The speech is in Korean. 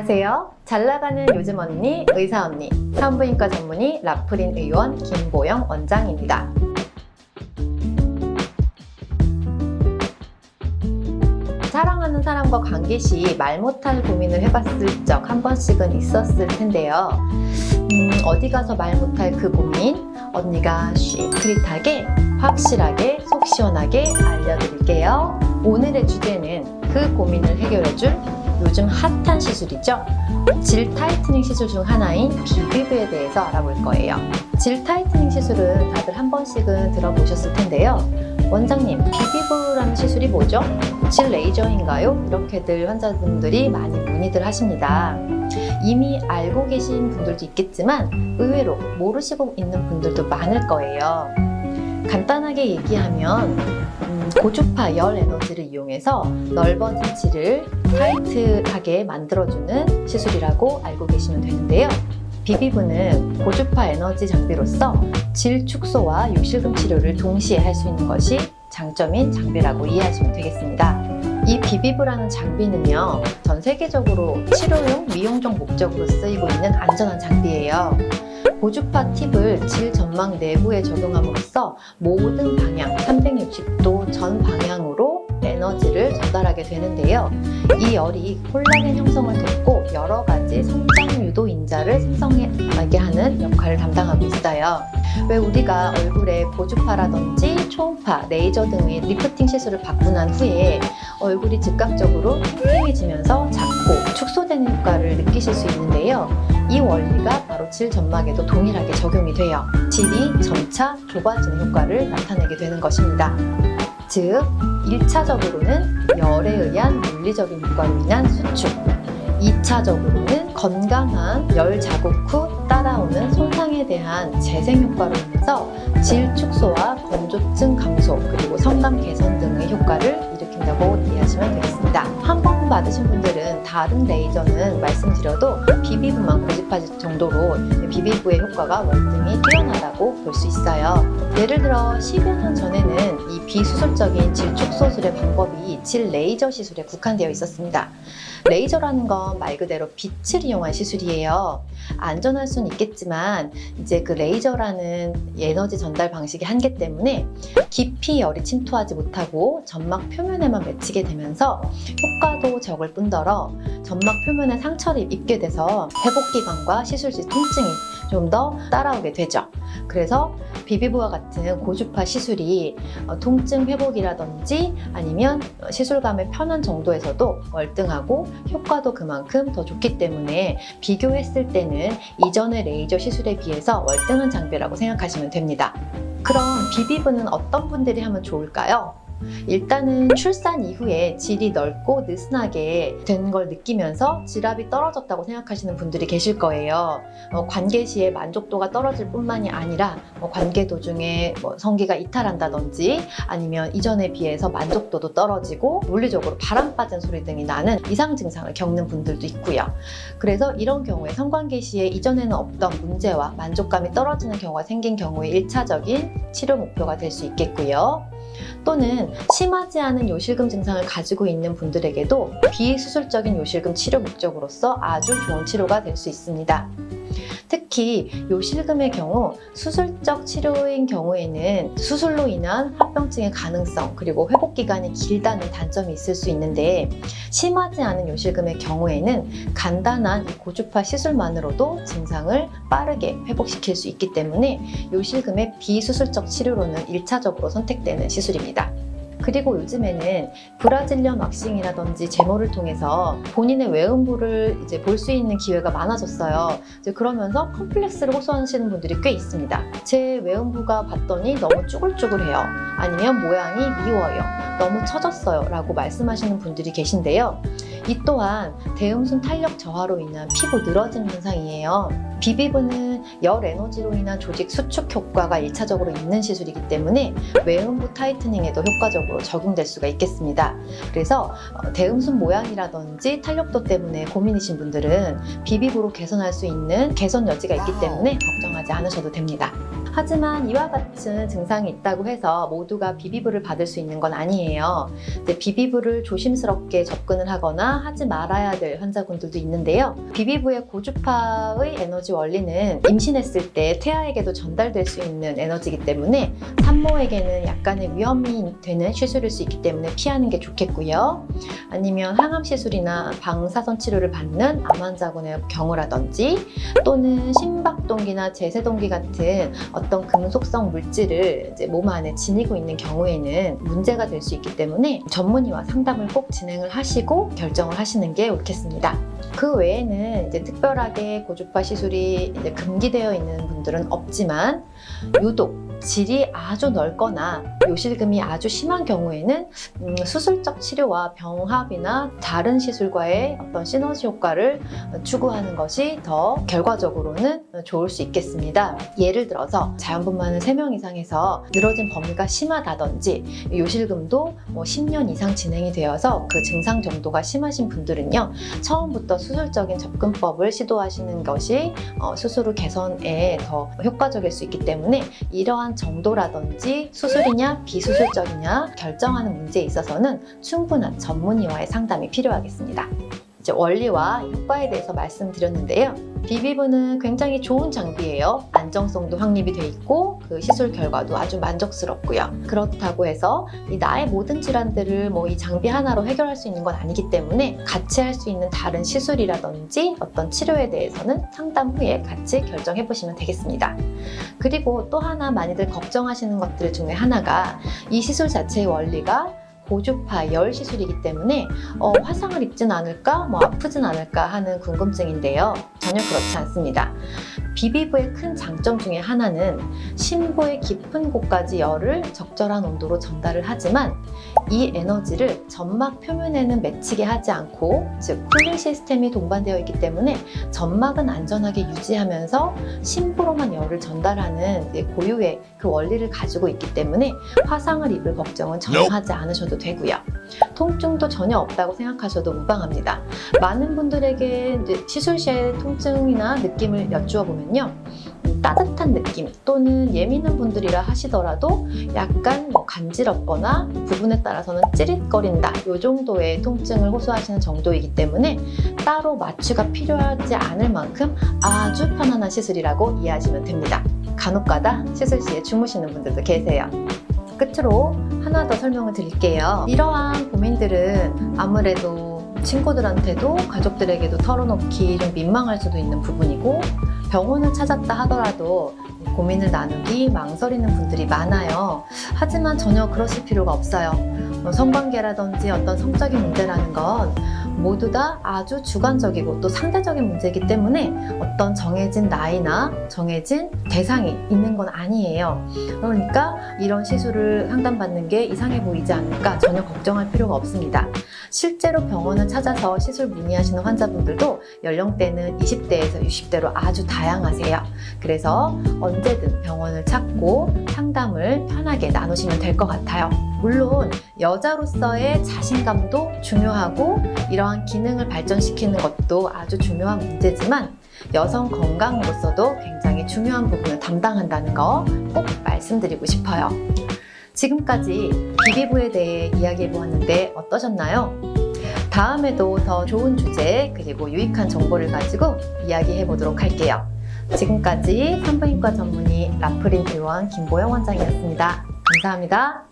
안녕하세요. 잘 나가는 요즘 언니, 의사 언니, 산부인과 전문의 라프린 의원 김보영 원장입니다. 사랑하는 사람과 관계 시 말 못할 고민을 해봤을 적 한 번씩은 있었을 텐데요. 음, 어디 가서 말 못할 그 고민, 언니가 시크릿하게, 확실하게, 속 시원하게 알려드릴게요. 오늘의 주제는 그 고민을 해결해줄 요즘 핫한 시술이죠. 질 타이트닝 시술 중 하나인 비비브에 대해서 알아볼 거예요. 질 타이트닝 시술은 다들 한 번씩은 들어보셨을 텐데요. 원장님, 비비브라는 시술이 뭐죠? 질 레이저인가요? 이렇게들 환자분들이 많이 문의들 하십니다. 이미 알고 계신 분들도 있겠지만 의외로 모르시고 있는 분들도 많을 거예요. 간단하게 얘기하면 음, 고주파 열 에너지를 이용해서 넓어진 질을 타이트하게 만들어주는 시술이라고 알고 계시면 되는데요. 비비브는 고주파 에너지 장비로서 질 축소와 요실금 치료를 동시에 할 수 있는 것이 장점인 장비라고 이해하시면 되겠습니다. 이 비비브라는 장비는요, 전 세계적으로 치료용, 미용적 목적으로 쓰이고 있는 안전한 장비예요. 고주파 팁을 질 전망 내부에 적용함으로써 모든 방향, 360도 전 방향으로 에너지를 전달하게 되는데요. 이 열이 콜라겐 형성을 돕고 여러 가지 성장 유도 인자를 생성하게 하는 역할을 담당하고 있어요. 왜 우리가 얼굴에 고주파라든지 초음파, 레이저 등의 리프팅 시술을 받고 난 후에 얼굴이 즉각적으로 팽팽해지면서 작 고 축소되는 효과를 느끼실 수 있는데요. 이 원리가 바로 질 점막에도 동일하게 적용이 돼요. 질이 점차 좁아지는 효과를 나타내게 되는 것입니다. 즉, 1차적으로는 열에 의한 물리적인 효과로 인한 수축, 2차적으로는 건강한 열 자국 후 따라오는 손상에 대한 재생 효과로 인해서 질 축소와 건조증 감소 그리고 성감 개선 등의 효과를 일으킨다고 이해하시면 되겠습니다. 한번 받으신 분들은 다른 레이저는 말씀드려도 비비브만 고집하실 정도로 비비브의 효과가 월등히 뛰어나다고 볼 수 있어요. 예를 들어 10여 년 전에는 이 비수술적인 질 축소술의 방법이 질 레이저 시술에 국한되어 있었습니다. 레이저라는 건 말 그대로 빛을 이용한 시술이에요. 안전할 수는 있겠지만 이제 그 레이저라는 에너지 전달 방식의 한계 때문에 깊이 열이 침투하지 못하고 점막 표면에만 맺히게 되면서 효과도 적을 뿐더러 점막 표면에 상처를 입게 돼서 회복 기간과 시술 시 통증이 좀 더 따라오게 되죠. 그래서 비비브와 같은 고주파 시술이 어, 통증 회복이라든지 아니면 시술감의 편한 정도에서도 월등하고 효과도 그만큼 더 좋기 때문에 비교했을 때는 이전의 레이저 시술에 비해서 월등한 장비라고 생각하시면 됩니다. 그럼 비비브는 어떤 분들이 하면 좋을까요? 일단은 출산 이후에 질이 넓고 느슨하게 된 걸 느끼면서 질압이 떨어졌다고 생각하시는 분들이 계실 거예요. 어, 관계 시에 만족도가 떨어질 뿐만이 아니라 뭐 관계 도중에 뭐 성기가 이탈한다든지 아니면 이전에 비해서 만족도도 떨어지고 물리적으로 바람 빠진 소리 등이 나는 이상 증상을 겪는 분들도 있고요. 그래서 이런 경우에 성관계 시에 이전에는 없던 문제와 만족감이 떨어지는 경우가 생긴 경우에 1차적인 치료 목표가 될 수 있겠고요. 또는 심하지 않은 요실금 증상을 가지고 있는 분들에게도 비수술적인 요실금 치료 목적으로서 아주 좋은 치료가 될 수 있습니다. 특히 요실금의 경우 수술적 치료인 경우에는 수술로 인한 합병증의 가능성 그리고 회복 기간이 길다는 단점이 있을 수 있는데 심하지 않은 요실금의 경우에는 간단한 이 고주파 시술만으로도 증상을 빠르게 회복시킬 수 있기 때문에 요실금의 비수술적 치료로는 1차적으로 선택되는 시 술입니다. 그리고 요즘에는 브라질리언 왁싱이라든지 제모를 통해서 본인의 외음부를 이제 볼 수 있는 기회가 많아졌어요. 이제 그러면서 컴플렉스를 호소하시는 분들이 꽤 있습니다. 제 외음부가 봤더니 너무 쭈글쭈글해요. 아니면 모양이 미워요. 너무 처졌어요. 라고 말씀하시는 분들이 계신데요. 이 또한 대음순 탄력 저하로 인한 피부 늘어짐 현상이에요. 비비브는 열 에너지로 인한 조직 수축 효과가 1차적으로 있는 시술이기 때문에 외음부 타이트닝에도 효과적으로 적용될 수가 있겠습니다. 그래서 어, 대음순 모양이라든지 탄력도 때문에 고민이신 분들은 비비브로 개선할 수 있는 개선 여지가 있기 때문에 걱정 하지 않으셔도 됩니다. 하지만 이와 같은 증상이 있다고 해서 모두가 비비브를 받을 수 있는 건 아니에요. 이제 비비브를 조심스럽게 접근을 하거나 하지 말아야 될 환자분들도 있는데요. 비비브의 고주파의 에너지 원리는 임신했을 때 태아에게도 전달될 수 있는 에너지이기 때문에 산모에게는 약간의 위험이 되는 시술일 수 있기 때문에 피하는 게 좋겠고요. 아니면 항암 시술이나 방사선 치료를 받는 암 환자군의 경우라든지 또는 심박동기나 제세 동기 같은 어떤 금속성 물질을 몸 안에 지니고 있는 경우에는 문제가 될 수 있기 때문에 전문의와 상담을 꼭 진행을 하시고 결정을 하시는 게 옳겠습니다. 그 외에는 이제 특별하게 고주파 시술이 이제 금기되어 있는 분들은 없지만 유독 질이 아주 넓거나 요실금이 아주 심한 경우에는 음, 수술적 치료와 병합이나 다른 시술과의 어떤 시너지 효과를 추구하는 것이 더 결과적으로는 좋을 수 있겠습니다. 예를 들어서 자연분만을 3명 이상에서 늘어진 범위가 심하다든지 요실금도 뭐 10년 이상 진행이 되어서 그 증상 정도가 심하신 분들은요 처음부터 수술적인 접근법을 시도하시는 것이 어, 수술 후 개선에 더 효과적일 수 있기 때문에 이러한 정도라든지 수술이냐 비수술적이냐 결정하는 문제에 있어서는 충분한 전문의와의 상담이 필요하겠습니다. 이제 원리와 효과에 대해서 말씀드렸는데요. 비비브는 굉장히 좋은 장비예요. 안정성도 확립이 돼 있고 그 시술 결과도 아주 만족스럽고요. 그렇다고 해서 이 나의 모든 질환들을 뭐 이 장비 하나로 해결할 수 있는 건 아니기 때문에 같이 할 수 있는 다른 시술이라든지 어떤 치료에 대해서는 상담 후에 같이 결정해 보시면 되겠습니다. 그리고 또 하나 많이들 걱정하시는 것들 중에 하나가 이 시술 자체의 원리가 고주파 열 시술이기 때문에 어, 화상을 입진 않을까, 뭐 아프진 않을까 하는 궁금증인데요. 전혀 그렇지 않습니다. 비비브의 큰 장점 중에 하나는 심부의 깊은 곳까지 열을 적절한 온도로 전달을 하지만 이 에너지를 점막 표면에는 맺히게 하지 않고 즉 쿨링 시스템이 동반되어 있기 때문에 점막은 안전하게 유지하면서 심부로만 열을 전달하는 고유의 그 원리를 가지고 있기 때문에 화상을 입을 걱정은 전혀 하지 않으셔도 되고요. 통증도 전혀 없다고 생각하셔도 무방합니다. 많은 분들에게 이제 시술 시의 통증이나 느낌을 여쭈어 보면요. 음, 따뜻한 느낌 또는 예민한 분들이라 하시더라도 약간 뭐 간지럽거나 부분에 따라서는 찌릿거린다 이 정도의 통증을 호소하시는 정도이기 때문에 따로 마취가 필요하지 않을 만큼 아주 편안한 시술이라고 이해하시면 됩니다. 간혹가다 시술 시에 주무시는 분들도 계세요. 끝으로 하나 더 설명을 드릴게요. 이러한 고민들은 아무래도 친구들한테도 가족들에게도 털어놓기 좀 민망할 수도 있는 부분이고 병원을 찾았다 하더라도 고민을 나누기 망설이는 분들이 많아요. 하지만 전혀 그러실 필요가 없어요. 뭐 성관계라든지 어떤 성적인 문제라는 건 모두 다 아주 주관적이고 또 상대적인 문제이기 때문에 어떤 정해진 나이나 정해진 대상이 있는 건 아니에요. 그러니까 이런 시술을 상담받는 게 이상해 보이지 않을까 전혀 걱정할 필요가 없습니다. 실제로 병원을 찾아서 시술 문의하시는 환자분들도 연령대는 20대에서 60대로 아주 다양하세요. 그래서 언제든 병원을 찾고 상담을 편하게 나누시면 될 것 같아요. 물론 여자로서의 자신감도 중요하고 이 러한 기능을 발전시키는 것도 아주 중요한 문제지만 여성 건강으로서도 굉장히 중요한 부분을 담당한다는 거 꼭 말씀드리고 싶어요. 지금까지 비비부에 대해 이야기해 보았는데 어떠셨나요? 다음에도 더 좋은 주제 그리고 유익한 정보를 가지고 이야기해 보도록 할게요. 지금까지 산부인과 전문의 라프린 의원 김보영 원장이었습니다. 감사합니다.